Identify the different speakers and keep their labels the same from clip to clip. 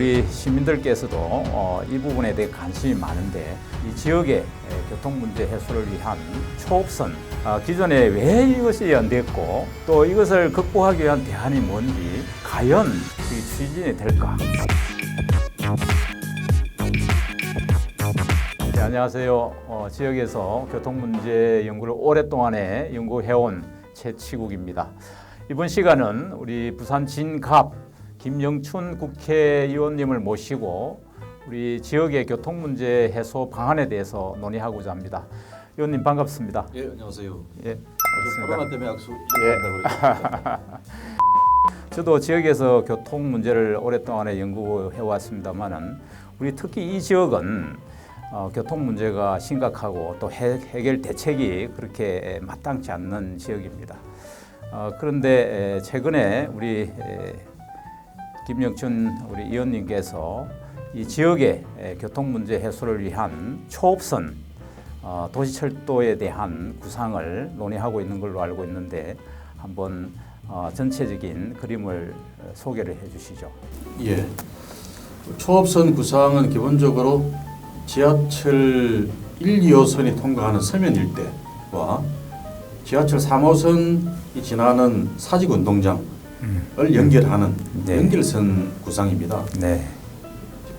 Speaker 1: 우리 시민들께서도 어, 이 부분에 대해 관심이 많은데 이 지역의 에, 교통 문제 해소를 위한 초업선 아, 기존에 왜 이것이 안 됐고 또 이것을 극복하기 위한 대안이 뭔지 과연 이 추진이 될까? 네, 안녕하세요. 어, 지역에서 교통 문제 연구를 오랫동안에 연구해온 최치국입니다. 이번 시간은 우리 부산 진갑 김영춘 국회의원님을 모시고 우리 지역의 교통 문제 해소 방안에 대해서 논의하고자 합니다. 의원님 반갑습니다.
Speaker 2: 예, 안녕하세요.
Speaker 1: 예,
Speaker 2: 코로나 때문에 약속
Speaker 1: 예.
Speaker 2: 한다고
Speaker 1: 저도 지역에서 교통 문제를 오랫동안에 연구해 왔습니다만은 우리 특히 이 지역은 어, 교통 문제가 심각하고 또 해, 해결 대책이 그렇게 마땅치 않는 지역입니다. 어, 그런데 에, 최근에 우리 에, 김영춘 우리 의원님께서 이 지역의 에, 교통 문제 해소를 위한 초업선 어, 도시철도에 대한 구상을 논의하고 있는 걸로 알고 있는데 한번 어, 전체적인 그림을 어, 소개를 해주시죠.
Speaker 2: 예. 초업선 구상은 기본적으로 지하철 1, 2호선이 통과하는 서면 일대와 지하철 3호선이 지나는 사직 운동장 을 연결하는
Speaker 1: 네.
Speaker 2: 연결선 구상입니다.
Speaker 1: 네,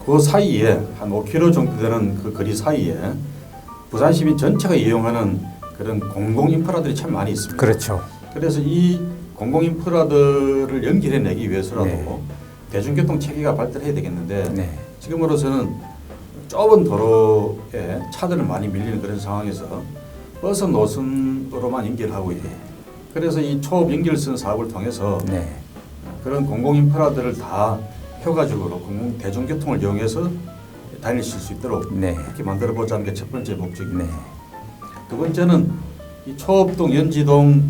Speaker 2: 그 사이에 한 5km 정도 되는 그 거리 사이에 부산 시민 전체가 이용하는 그런 공공 인프라들이 참 많이 있습니다.
Speaker 1: 그렇죠.
Speaker 2: 그래서 이 공공 인프라들을 연결해내기 위해서라도
Speaker 1: 네.
Speaker 2: 대중교통 체계가 발달해야 되겠는데
Speaker 1: 네,
Speaker 2: 지금으로서는 좁은 도로에 차들을 많이 밀리는 그런 상황에서 버스 노선으로만 연결하고 있고 그래서 이 초업 연결선 사업을 통해서
Speaker 1: 네,
Speaker 2: 그런 공공 인프라들을 다 효과적으로 공공 대중교통을 이용해서 다니실 수 있도록
Speaker 1: 네,
Speaker 2: 그렇게 만들어 보자는 게 첫 번째 목적입니다.
Speaker 1: 네,
Speaker 2: 두 번째는 이 초업동, 연지동,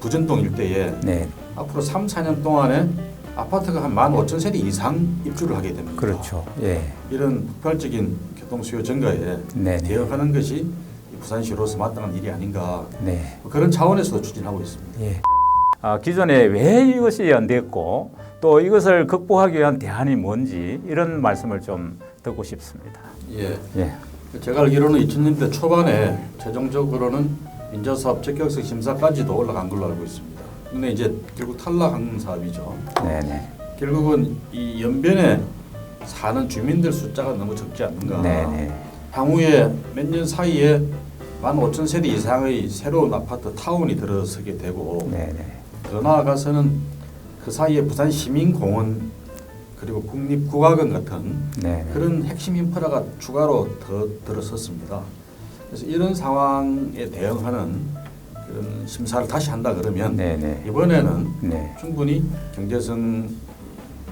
Speaker 2: 부전동 일대에
Speaker 1: 네,
Speaker 2: 앞으로 3, 4년 동안에 아파트가 한 15,000세대 이상 입주를 하게 됩니다.
Speaker 1: 그렇죠. 예,
Speaker 2: 이런 폭발적인 교통 수요 증가에
Speaker 1: 네, 네,
Speaker 2: 대응하는 것이 이 부산시로서 마땅한 일이 아닌가
Speaker 1: 네,
Speaker 2: 뭐 그런 차원에서도 추진하고 있습니다.
Speaker 1: 예. 아, 기존에 왜 이것이 안 됐고 또 이것을 극복하기 위한 대안이 뭔지 이런 말씀을 좀 듣고 싶습니다.
Speaker 2: 예.
Speaker 1: 예,
Speaker 2: 제가 알기로는 2000년대 초반에 최종적으로는 민자사업 적격성 심사까지도 올라간 걸로 알고 있습니다. 근데 이제 결국 탈락한 사업이죠.
Speaker 1: 네, 네,
Speaker 2: 결국은 이 연변에 사는 주민들 숫자가 너무 적지 않는가.
Speaker 1: 네, 네,
Speaker 2: 향후에 몇 년 사이에 15,000세대 이상의 새로운 아파트 타운이 들어서게 되고
Speaker 1: 네, 네,
Speaker 2: 더 나아가서는 그 사이에 부산 시민공원 그리고 국립국악원 같은
Speaker 1: 네, 네,
Speaker 2: 그런 핵심 인프라가 추가로 더 들어섰습니다. 그래서 이런 상황에 대응하는 그런 심사를 다시 한다 그러면
Speaker 1: 네, 네,
Speaker 2: 이번에는
Speaker 1: 네,
Speaker 2: 충분히 경제성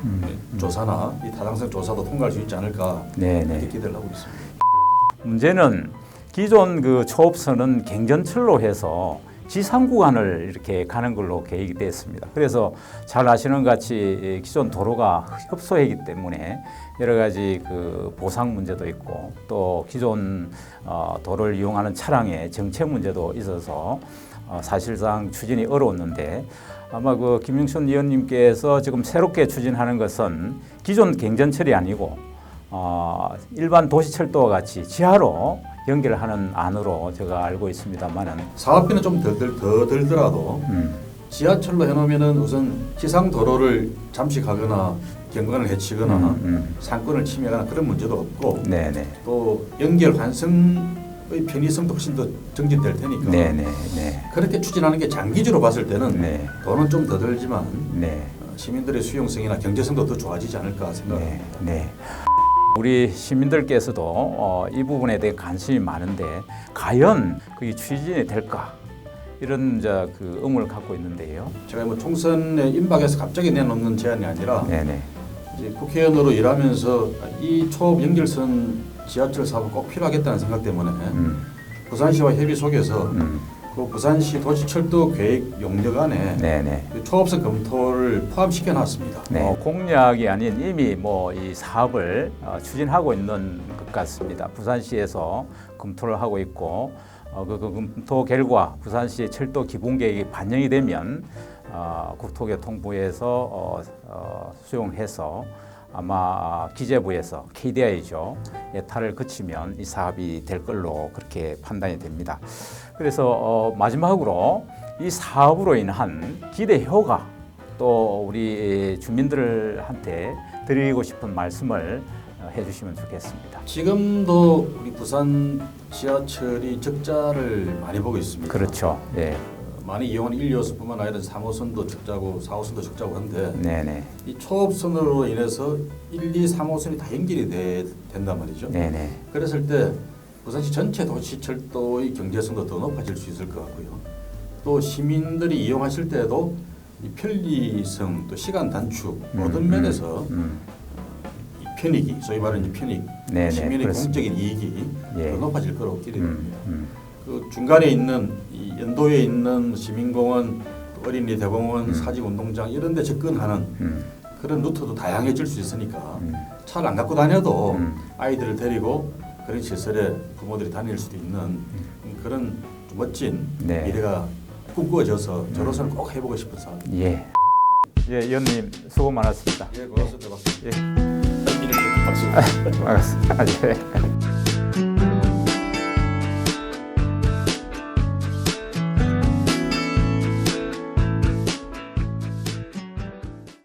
Speaker 1: 음,
Speaker 2: 조사나 이 타당성 조사도 통과할 수 있지 않을까
Speaker 1: 네,
Speaker 2: 이렇게
Speaker 1: 네.
Speaker 2: 기대를 하고 있습니다.
Speaker 1: 문제는 기존 그 초업선은 갱전철로 해서 지상 구간을 이렇게 가는 걸로 계획이 됐습니다. 그래서 잘 아시는 같이 기존 도로가 협소하기 때문에 여러 가지 그 보상 문제도 있고 또 기존 어, 도로를 이용하는 차량의 정체 문제도 있어서 어, 사실상 추진이 어려웠는데 아마 그 김영춘 의원님께서 지금 새롭게 추진하는 것은 기존 갱전철이 아니고 어, 일반 도시철도와 같이 지하로 연결하는 안으로 제가 알고 있습니다만은
Speaker 2: 사업비는 좀더더 들더라도
Speaker 1: 음,
Speaker 2: 지하철로 해놓으면은 우선 지상 도로를 잠식하거나 경관을 해치거나
Speaker 1: 음, 음.
Speaker 2: 상권을 침해하거나 그런 문제도 없고
Speaker 1: 네네
Speaker 2: 또 연결 환승의 편의성도 훨씬 더 증진될 테니까
Speaker 1: 네네 네
Speaker 2: 그렇게 추진하는 게 장기적으로 봤을 때는
Speaker 1: 네.
Speaker 2: 돈은 좀 더 들지만
Speaker 1: 네.
Speaker 2: 어, 시민들의 수용성이나 경제성도 더 좋아지지 않을까 생각합니다.
Speaker 1: 네, 네. 우리 시민들께서도 어, 이 부분에 대해 관심이 많은데 과연 그게 추진이 될까 이런 이제 그 의문을 갖고 있는데요.
Speaker 2: 제가 뭐 총선에 임박해서 갑자기 내놓는 제안이 아니라
Speaker 1: 네네.
Speaker 2: 이제 국회의원으로 일하면서 이 초업 연결선 지하철 사업은 꼭 필요하겠다는 생각 때문에
Speaker 1: 음,
Speaker 2: 부산시와 협의 속에서
Speaker 1: 음,
Speaker 2: 그 부산시 도시철도 계획 용역 안에
Speaker 1: 네네.
Speaker 2: 그 초업선 검토를 포함시켜 놨습니다.
Speaker 1: 네. 어, 공약이 아닌 이미 뭐 이 사업을 어, 추진하고 있는 것 같습니다. 부산시에서 검토를 하고 있고 어, 그, 그 검토 결과 부산시 철도 기본 계획이 반영이 되면 어, 국토교통부에서 어, 어, 수용해서 아마 기재부에서 KDI죠 예타를 거치면 이 사업이 될 걸로 그렇게 판단이 됩니다. 그래서 어, 마지막으로 이 사업으로 인한 기대 효과 또 우리 주민들한테 드리고 싶은 말씀을 어, 해주시면 좋겠습니다.
Speaker 2: 지금도 우리 부산 지하철이 적자를 많이 보고 있습니다.
Speaker 1: 그렇죠. 예.
Speaker 2: 어, 많이 이용하는 1, 2호선뿐만 아니라 3호선도 적자고 4호선도 적자고 한데
Speaker 1: 네네.
Speaker 2: 이 초업선으로 인해서 1, 2, 3호선이 다 연결이 돼, 된단 말이죠.
Speaker 1: 네네.
Speaker 2: 그랬을 때 부산시 전체 도시철도의 경제성도 더 높아질 수 있을 것 같고요. 또 시민들이 이용하실 때도 이 편리성 또 시간 단축 모든
Speaker 1: 음,
Speaker 2: 면에서
Speaker 1: 음.
Speaker 2: 이 편익이 소위 말하는 이 편익
Speaker 1: 네네,
Speaker 2: 시민의
Speaker 1: 그렇습니다.
Speaker 2: 공적인 이익이
Speaker 1: 예.
Speaker 2: 더 높아질 거라고 기대됩니다.
Speaker 1: 음, 음.
Speaker 2: 그 중간에 있는 이 연도에 있는 시민공원, 또 어린이 대공원,
Speaker 1: 음.
Speaker 2: 사직운동장 이런 데 접근하는
Speaker 1: 음,
Speaker 2: 그런 루트도 다양해질 수 있으니까
Speaker 1: 음.
Speaker 2: 차를 안 갖고 다녀도
Speaker 1: 음.
Speaker 2: 아이들을 데리고 그런 시설에 부모들이 다닐 수도 있는 그런 좀 멋진
Speaker 1: 네.
Speaker 2: 미래가 꿈꾸어져서 저로서는 꼭 해보고 싶은 사업.
Speaker 1: 예. 예, 의원님 수고 많았습니다.
Speaker 2: 예, 고맙습니다.
Speaker 1: 예.
Speaker 2: 박수.
Speaker 1: 반갑습니다. 예.